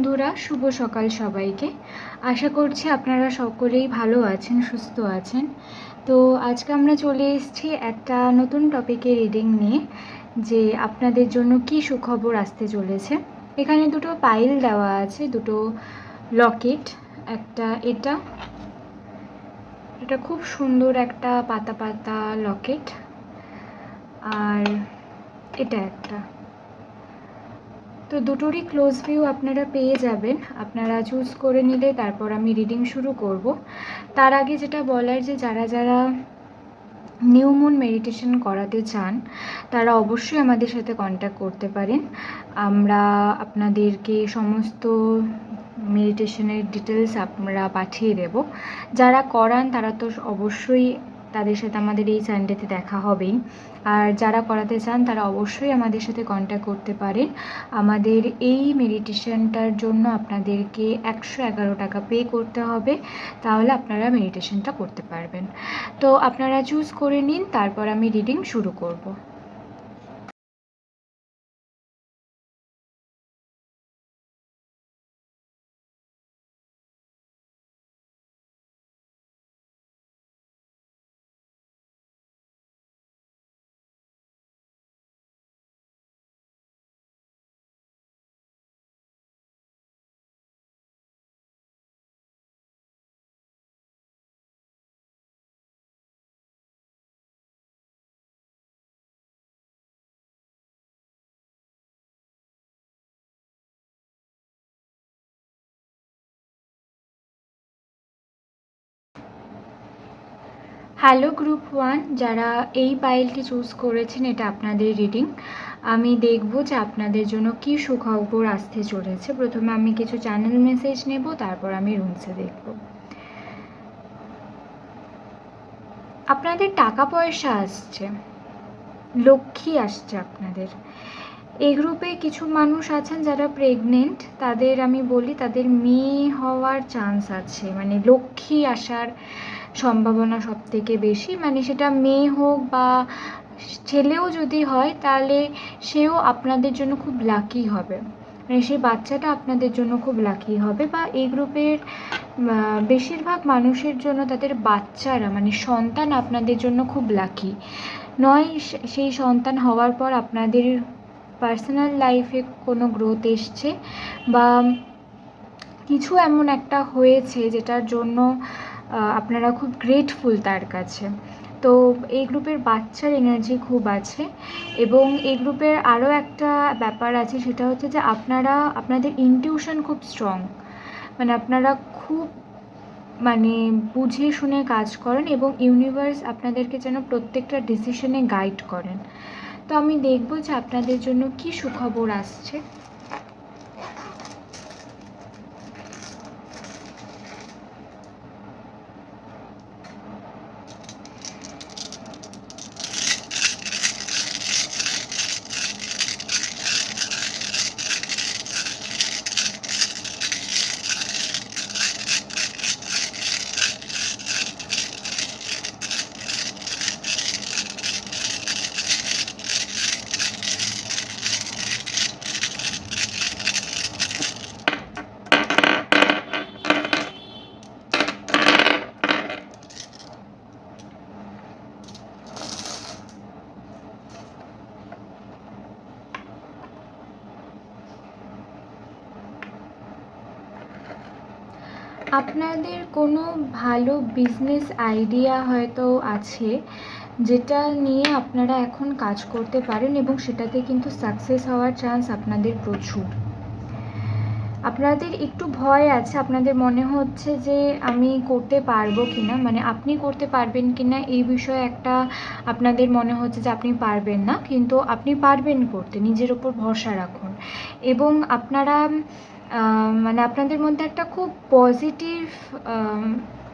বন্ধুরা, শুভ সকাল সবাইকে। আশা করছি আপনারা সকলেই ভালো আছেন, সুস্থ আছেন। তো আজকে আমরা চলে এসেছি একটা নতুন টপিকের রিডিং নিয়ে, যে আপনাদের জন্য কি সুখবর আসতে চলেছে। এখানে দুটো পাইল দেওয়া আছে, দুটো লকেট একটা এটা এটা খুব সুন্দর একটা পাতা পাতা লকেট আর এটা একটা। তো দুটোরই ক্লোজ ভিউ আপনারা পেয়ে যাবেন। আপনারা চুজ করে নিলে তারপর আমি রিডিং শুরু করব। তার আগে যেটা বলার যে যারা যারা নিউ মুন মেডিটেশন করাতে চান, তারা অবশ্যই আমাদের সাথে কন্ট্যাক্ট করতে পারেন। আমরা আপনাদেরকে সমস্ত মেডিটেশনের ডিটেলস আমরা পাঠিয়ে দেব। যারা করান তারা তো অবশ্যই তাদের সাথে আমাদের এই সানডেতে দেখা হবেই আর যারা করাতে চান, তারা অবশ্যই আমাদের সাথে কন্ট্যাক্ট করতে পারেন। আমাদের এই মেডিটেশনটার জন্য আপনাদেরকে একশো এগারো টাকা পে করতে হবে। তাহলে আপনারা মেডিটেশনটা করতে পারবেন। তো আপনারা চুজ করে নিন, তারপর আমি রিডিং শুরু করব। হ্যালো গ্রুপ ওয়ান যারা এই পাইলটি চুজ করেছেন, এটা আপনাদের রিডিং আমি দেখব যে আপনাদের জন্য কি সুখবর আসতে চলেছে। প্রথমে আমি কিছু চ্যানেল মেসেজ নেব, তারপর আমি রুমসে দেখব। আপনাদের টাকা পয়সা আসছে। লক্ষ্মী আসছে আপনাদের। এই গ্রুপে কিছু মানুষ আছেন যারা প্রেগনেন্ট তাদের আমি বলি তাদের মেয়ে হওয়ার চান্স আছে। মানে লক্ষ্মী আসার সম্ভাবনা সব থেকে বেশি। মানে সেটা মেয়ে হোক বা ছেলেও যদি হয়, তাহলে সেও আপনাদের জন্য খুব লাকি হবে। মানে সেই বাচ্চাটা আপনাদের জন্য খুব লাকি হবে বা এই গ্রুপের বেশিরভাগ মানুষের জন্য তাদের বাচ্চারা মানে সন্তান আপনাদের জন্য খুব লাকি নয় সেই সন্তান হওয়ার পর আপনাদের পার্সোনাল লাইফে কোনো গ্রোথ এসছে বা কিছু এমন একটা হয়েছে যেটার জন্য আপনারা খুব গ্রেটফুল তার কাছে। তো এই গ্রুপের বাচ্চার এনার্জি খুব আছে এবং এই গ্রুপের আরও একটা ব্যাপার আছে, সেটা হচ্ছে যে আপনারা, আপনাদের ইনটিউশন খুব স্ট্রং মানে আপনারা খুব মানে বুঝে শুনে কাজ করেন এবং ইউনিভার্স আপনাদেরকে যেন প্রত্যেকটা ডিসিশনে গাইড করেন। তো আমি দেখব যে আপনাদের জন্য কি সুখবর আসছে। আপনাদের কোনো ভালো বিজনেস আইডিয়া হয়তো আছে, যেটা নিয়ে আপনারা এখন কাজ করতে পারেন এবং সেটাতে কিন্তু সাকসেস হওয়ার চান্স আপনাদের প্রচুর। আপনাদের একটু ভয় আছে, আপনাদের মনে হচ্ছে যে আমি করতে পারব কি না মানে আপনি করতে পারবেন কি না এই বিষয়ে একটা আপনাদের মনে হচ্ছে যে আপনি পারবেন না, কিন্তু আপনি পারবেন করতে, নিজের ওপর ভরসা রাখুন। এবং আপনারা মানে আপনাদের মধ্যে একটা খুব পজিটিভ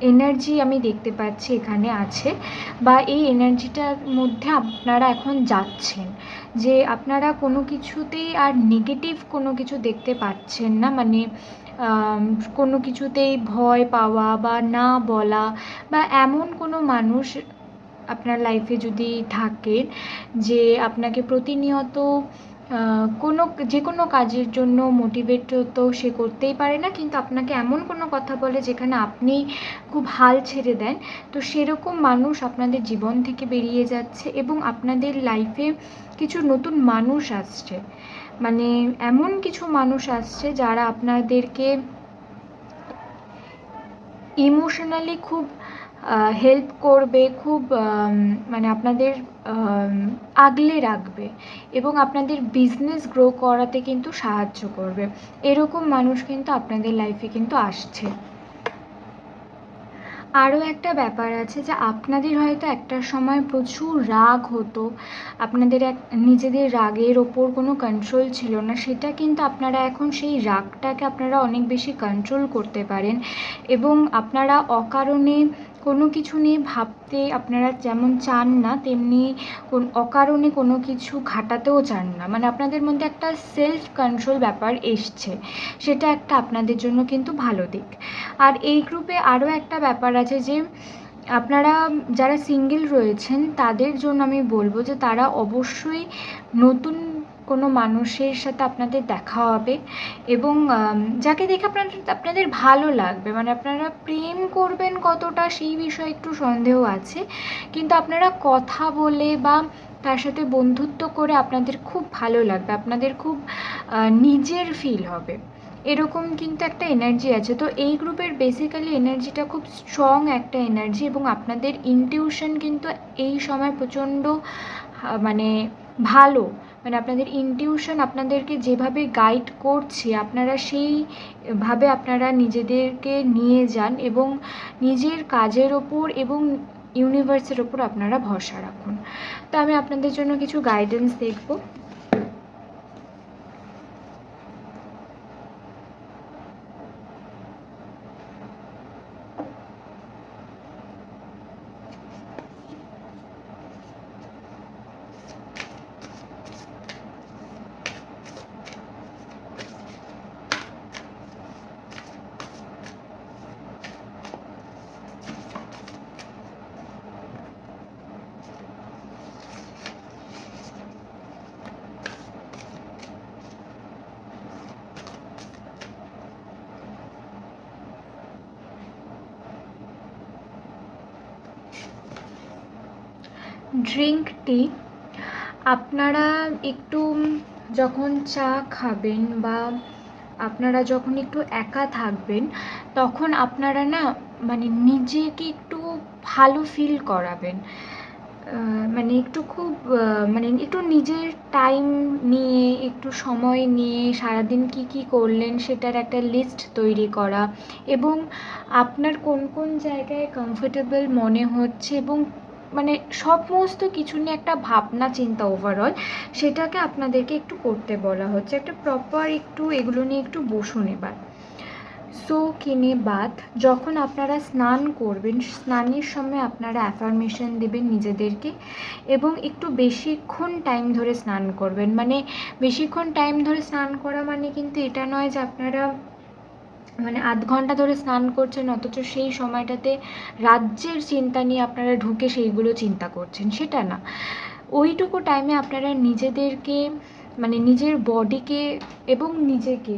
এনার্জি আমি দেখতে পাচ্ছি এখানে আছে বা এই এনার্জিটার মধ্যে আপনারা এখন যাচ্ছেন। যে আপনারা কোনো কিছুতেই আর নেগেটিভ কোনো কিছু দেখতে পাচ্ছেন না মানে কোনো কিছুতেই ভয় পাওয়া বা না বলা বা এমন কোনো মানুষ আপনার লাইফে যদি থাকে যে আপনাকে প্রতিনিয়ত কোনো, যে কোনো কাজের জন্য মোটিভেট তো সে করতেই পারে না, কিন্তু আপনাকে এমন কোনো কথা বলে যেখানে আপনি খুব হাল ছেড়ে দেন। তো সেরকম মানুষ আপনাদের জীবন থেকে বেরিয়ে যাচ্ছে এবং আপনাদের লাইফে কিছু নতুন মানুষ আসছে। মানে এমন কিছু মানুষ আসছে যারা আপনাদেরকে ইমোশনালি খুব হেল্প করবে, খুব মানে আপনাদের আগলে রাখবে এবং আপনাদের বিজনেস গ্রো করাতে কিন্তু সাহায্য করবে। এরকম মানুষ কিন্তু আপনাদের লাইফে কিন্তু আসছে। আরও একটা ব্যাপার আছে যে, আপনাদের হয়তো একটা সময় প্রচুর রাগ হতো, আপনাদের এক, নিজেদের রাগের ওপর কোনো কন্ট্রোল ছিল না, সেটা কিন্তু আপনারা এখন সেই রাগটাকে আপনারা অনেক বেশি কন্ট্রোল করতে পারেন এবং আপনারা অকারণে কোনো কিছু নিয়ে ভাবতে আপনারা যেমন চান না, তেমনি কোন অকারণে কোনো কিছু ঘাটাতেও চান না। মানে আপনাদের মধ্যে একটা সেলফ কন্ট্রোল ব্যাপার এসছে। সেটা একটা আপনাদের জন্য কিন্তু ভালো দিক। আর এই গ্রুপে আরও একটা ব্যাপার আছে যে, আপনারা যারা সিঙ্গেল রয়েছেন, তাদের জন্য আমি বলব যে তারা অবশ্যই নতুন কোনো মানুষের সাথে আপনাদের দেখা হবে এবং যাকে দেখে আপনাদের আপনাদের ভালো লাগবে। মানে আপনারা প্রেম করবেন কতটা সেই বিষয়ে একটু সন্দেহ আছে। কিন্তু আপনারা কথা বলে বা তার সাথে বন্ধুত্ব করে আপনাদের খুব ভালো লাগবে, আপনাদের খুব নিজের ফিল হবে। এরকম কিন্তু একটা এনার্জি আছে। তো এই গ্রুপের বেসিক্যালি এনার্জিটা খুব স্ট্রং একটা এনার্জি এবং আপনাদের ইনটিউশন কিন্তু এই সময় প্রচণ্ড মানে ভালো। মানে আপনাদের ইনটিউশন আপনাদেরকে যেভাবে গাইড করছে, আপনারা সেইভাবে আপনারা নিজেদেরকে নিয়ে যান এবং নিজের কাজের ওপর এবং ইউনিভার্সের ওপর আপনারা ভরসা রাখুন। তো আমি আপনাদের জন্য কিছু গাইডেন্স দেখব। ড্রিঙ্ক টি আপনারা একটু যখন চা খাবেন বা আপনারা যখন একটু একা থাকবেন, তখন আপনারা না মানে নিজেকে একটু ভালো ফিল করাবেন। মানে একটু খুব মানে একটু নিজের টাইম নিয়ে, একটু সময় নিয়ে সারাদিন কী কী করলেন সেটার একটা লিস্ট তৈরি করা এবং আপনার কোন কোন জায়গায় কমফোর্টেবল মনে হচ্ছে এবং মানে সমস্ত কিছু নিয়ে একটা ভাবনা, চিন্তা ওভারঅল সেটাকে আপনাদেরকে একটু করতে বলা হচ্ছে। একটা প্রপার একটু এগুলো নিয়ে একটু বসুন এবার। সো কিনে বাদ, যখন আপনারা স্নান করবেন, স্নানের সময় আপনারা অ্যাফার্মেশন দেবেন নিজেদেরকে এবং একটু বেশিক্ষণ টাইম ধরে স্নান করবেন। মানে বেশিক্ষণ টাইম ধরে স্নান করা মানে কিন্তু এটা নয় যে আপনারা মানে আধ ঘণ্টা ধরে স্নান করছেন, অথচ সেই সময়টাতে রাজ্যের চিন্তা নিয়ে আপনারা ঢুকে সেইগুলো চিন্তা করছেন, সেটা না। ওইটুকু টাইমে আপনারা নিজেদেরকে মানে নিজের বডিকে এবং নিজেকে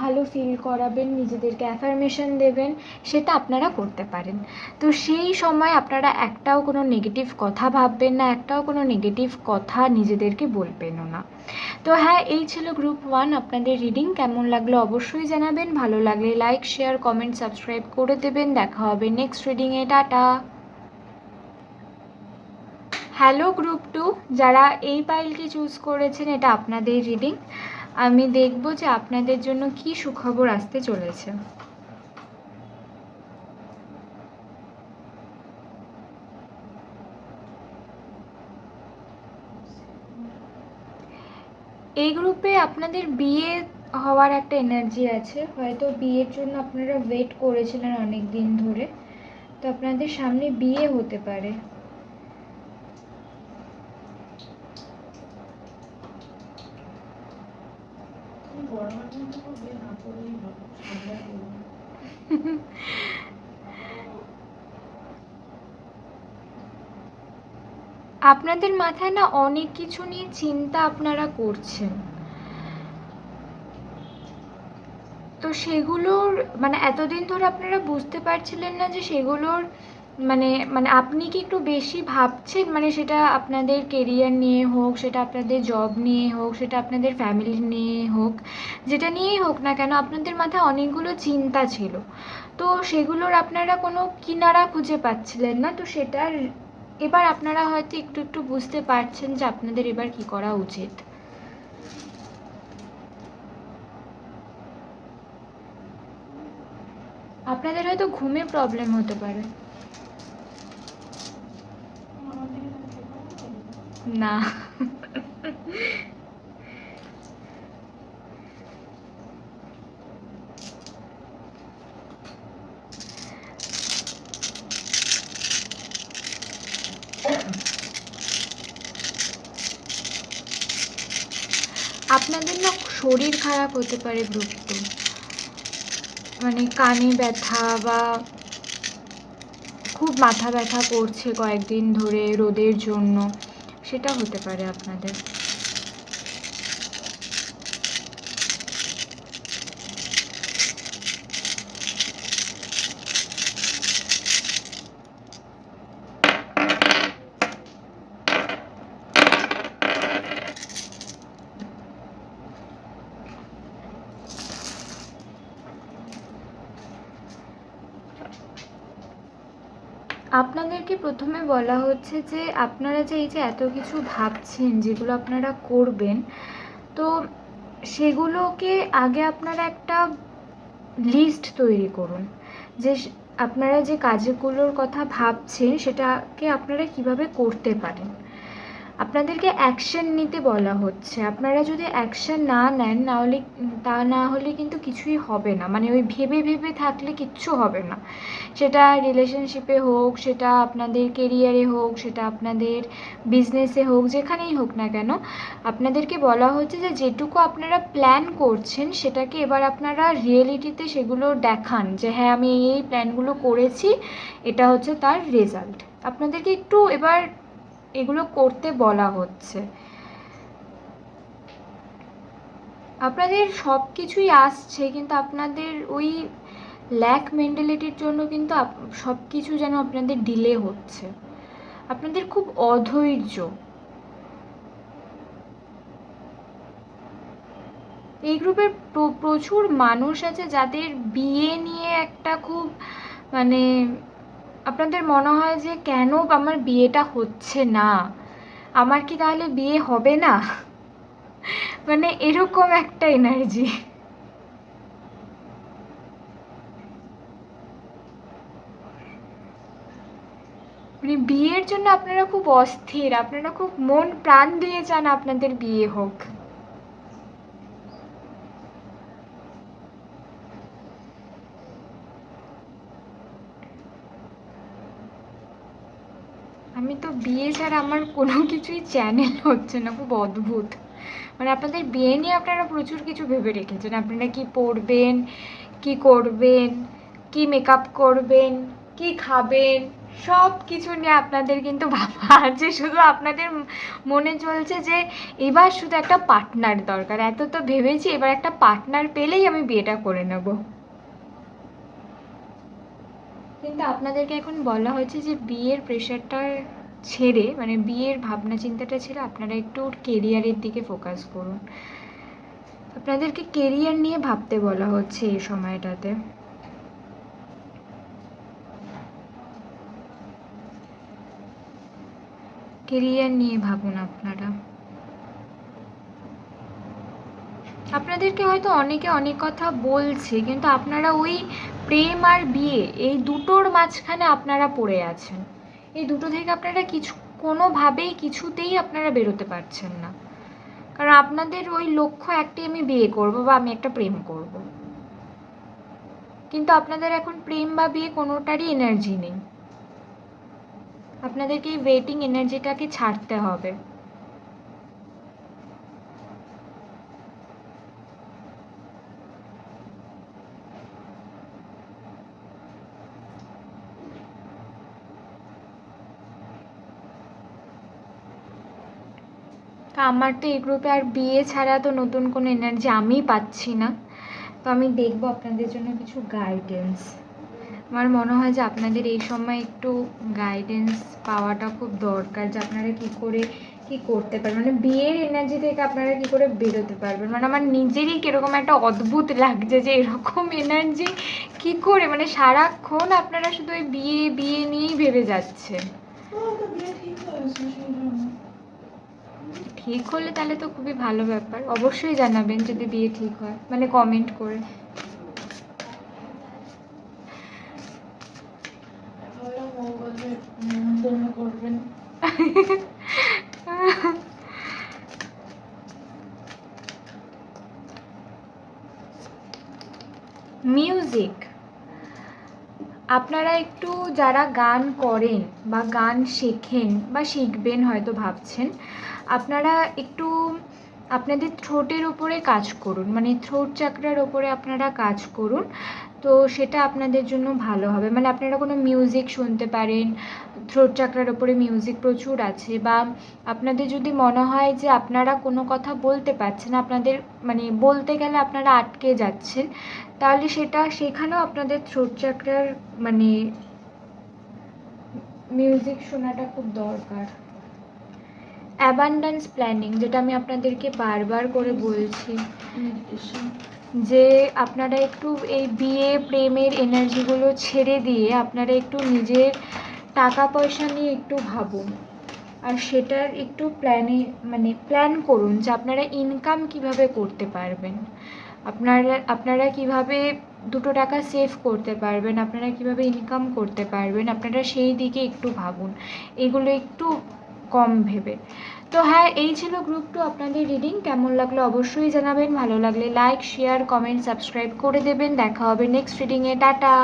ভালো ফিল করাবেন, নিজেদেরকে অ্যাফার্মেশন দেবেন, সেটা আপনারা করতে পারেন। তো সেই সময় আপনারা একটাও কোনো নেগেটিভ কথা ভাববেন না, একটাও কোনো নেগেটিভ কথা নিজেদেরকে বলবেনও না। তো হ্যাঁ এই ছিল গ্রুপ ওয়ান আপনাদের রিডিং কেমন লাগল অবশ্যই জানাবেন। ভালো লাগলে লাইক শেয়ার কমেন্ট সাবস্ক্রাইব করে দেবেন। দেখা হবে নেক্সট রিডিংয়ে টাটা। হ্যালো গ্রুপ টু যারা এই পাইলটি চুজ করেছেন, এটা আপনাদের রিডিং আমি দেখব যে আপনাদের জন্য কি সুখবর আসতে চলেছে। এই গ্রুপে আপনাদের বিয়ে হওয়ার একটা এনার্জি আছে। হয়তো বিয়ের জন্য আপনারা ওয়েট করেছিলেন অনেক দিন ধরে। তো আপনাদের সামনে বিয়ে হতে পারে। আপনাদের মাথায় না অনেক কিছু নিয়ে চিন্তা আপনারা করছেন। তো সেগুলোর মানে এতদিন ধরে আপনারা বুঝতে পারছিলেন না যে সেগুলোর মানে মানে আপনি কি একটু বেশি ভাবছেন? মানে সেটা আপনাদের কেরিয়ার নিয়ে হোক, সেটা আপনাদের জব নিয়ে হোক, সেটা আপনাদের ফ্যামিলি নিয়ে হোক, যেটা নিয়েই হোক না কেন, আপনাদের মাথায় অনেকগুলো চিন্তা ছিল। তো সেগুলোর আপনারা কোনো কিনারা খুঁজে পাচ্ছিলেন না, তো সেটার এবার আপনারা হয়তো একটু একটু বুঝতে পারছেন যে আপনাদের এবার কি করা উচিত। আপনাদের হয়তো ঘুমে প্রবলেম হতে পারে। না আপনাদের না শরীর খারাপ হতে পারে ভক্ত মানে কানে ব্যথা বা খুব মাথা ব্যথা করছে কয়েকদিন ধরে রোদের জন্য, সেটা হতে পারে আপনাদের আপনাদেরকে প্রথমে বলা হচ্ছে যে আপনারা যে এই যে এত কিছু ভাবছেন, যেগুলো আপনারা করবেন, তো সেগুলোকে আগে আপনারা একটা লিস্ট তৈরি করুন। যে আপনারা যে কাজগুলোর কথা ভাবছেন, সেটাকে আপনারা কীভাবে করতে পারেন? আপনাদেরকে অ্যাকশন নিতে বলা হচ্ছে। আপনারা যদি অ্যাকশন না নেন, নাহলে তা না হলে কিন্তু কিছুই হবে না। মানে ওই ভেবে ভেবে থাকলে কিচ্ছু হবে না। সেটা রিলেশনশিপে হোক, সেটা আপনাদের কেরিয়ারে হোক, সেটা আপনাদের বিজনেসে হোক, যেখানেই হোক না কেন, আপনাদেরকে বলা হচ্ছে যে যেটুকু আপনারা প্ল্যান করছেন, সেটাকে এবার আপনারা রিয়েলিটিতে সেগুলো দেখান যে হ্যাঁ আমি এই প্ল্যানগুলো করেছি, এটা হচ্ছে তার রেজাল্ট আপনাদেরকে একটু এবার এগুলো করতে বলা হচ্ছে। আপনাদের সব কিছুই আসছে, কিন্তু আপনাদের ওই ল্যাক মেন্টালিটির জন্য কিন্তু সব কিছু যেন আপনাদের ডিলে হচ্ছে। আপনাদের খুব অধৈর্য। এই গ্রুপের প্রচুর মানুষ আছে যাদের বিয়ে নিয়ে একটা খুব মানে আপনাদের মনে হয় যে কেন আমার বিয়েটা হচ্ছে না? আমার কি তাহলে বিয়ে হবে না? মানে এরকম একটা এনার্জি মানে বিয়ের জন্য আপনারা খুব অস্থির, আপনারা খুব মন প্রাণ দিয়ে চান আপনাদের বিয়ে হোক। আমি তো বিয়ে ছাড়া আমার কোনো কিছুই চ্যানেল হচ্ছে না, খুব অদ্ভুত। মানে আপনাদের বিয়ে নিয়ে আপনারা প্রচুর কিছু ভেবে রেখেছেন। আপনারা কি পড়বেন কি করবেন, কি মেকআপ করবেন, কি খাবেন সব কিছু নিয়ে আপনাদের কিন্তু ভাবা আছে। শুধু আপনাদের মনে চলছে যে এবার শুধু একটা পার্টনার দরকার। এত তো ভেবেছি, এবার একটা পার্টনার পেলেই আমি বিয়েটা করে নেব। কিন্তু আপনাদেরকে এখন বলা হয়েছে যে বিয়ের প্রেশারটা ছেড়ে মানে বিয়ের ভাবনা চিন্তাটা ছেড়ে আপনারা একটু কেরিয়ারের দিকে ফোকাস করুন। আপনাদেরকে কেরিয়ার নিয়ে ভাবতে বলা হচ্ছে এই সময়টাতে। কেরিয়ার নিয়ে ভাবুন আপনারা। আপনাদেরকে হয়তো অনেকে অনেক কথা বলছে, কিন্তু আপনারা ওই প্রেম আর বিয়ে, এই দুটোর মাঝখানে আপনারা পড়ে আছেন। এই দুটো থেকে আপনারা কিছু, কোনোভাবেই কিছুতেই আপনারা বেরোতে পারছেন না। কারণ আপনাদের ওই লক্ষ্য একটাই আমি বিয়ে করব বা আমি একটা প্রেম করব। কিন্তু আপনাদের এখন প্রেম বা বিয়ে কোনোটারই এনার্জি নেই। আপনাদেরকে এই ওয়েটিং এনার্জিটাকে ছাড়তে হবে। তো আমার তো এই গ্রুপে আর বিয়ে ছাড়া তো নতুন কোনো এনার্জি আমি পাচ্ছি না। তো আমি দেখব আপনাদের জন্য কিছু গাইডেন্স আমার মনে হয় যে আপনাদের এই সময় একটু গাইডেন্স পাওয়াটা খুব দরকার, যে আপনারা কী করে কি করতে পারবেন। মানে বিয়ের এনার্জি থেকে আপনারা কি করে বেরোতে পারবেন। মানে আমার নিজেরই কীরকম একটা অদ্ভুত লাগছে যে এরকম এনার্জি কি করে? মানে সারাক্ষণ আপনারা শুধু ওই বিয়ে বিয়ে নিয়েই ভেবে যাচ্ছেন ঠিক হলে তাহলে তো খুবই ভালো ব্যাপার। অবশ্যই জানাবেন যদি বিয়ে ঠিক হয়। মানে কমেন্ট করে। মিউজিক আপনারা একটু যারা গান করেন বা গান শেখেন বা শিখবেন হয়তো ভাবছেন আপনারা একটু আপনাদের থ্রোটের ওপরে কাজ করুন মানে থ্রোট চাকরার ওপরে আপনারা কাজ করুন, তো সেটা আপনাদের জন্য ভালো হবে। মানে আপনারা কোনো মিউজিক শুনতে পারেন থ্রোট চাকরার ওপরে মিউজিক প্রচুর আছে, বা আপনাদের যদি মনে হয় যে আপনারা কোনো কথা বলতে পারছেন, আপনাদের মানে বলতে গেলে আপনারা আটকে যাচ্ছেন, তাহলে সেটা সেখানেও আপনাদের থ্রোট চাকরার মানে মিউজিক শোনাটা খুব দরকার। অ্যাবান্ডান্স প্ল্যানিং যেটা আমি আপনাদেরকে বারবার করে বলছি যে আপনারা একটু এই বিয়ে প্রেমের এনার্জিগুলো ছেড়ে দিয়ে আপনারা একটু নিজের টাকা পয়সা নিয়ে একটু ভাবুন। আর সেটার একটু প্ল্যানে মানে প্ল্যান করুন যে আপনারা ইনকাম কীভাবে করতে পারবেন। আপনারা আপনারা কীভাবে দুটো টাকা সেভ করতে পারবেন আপনারা কীভাবে ইনকাম করতে পারবেন আপনারা সেই দিকে একটু ভাবুন। এগুলো একটু কম ভেবে। তো হ্যাঁ এই ছিল গ্রুপ টু আপনাদের রিডিং কেমন লাগল অবশ্যই জানাবেন। ভালো লাগলে লাইক শেয়ার কমেন্ট সাবস্ক্রাইব করে দেবেন। দেখা হবে নেক্সট রিডিংয়ে টাটা!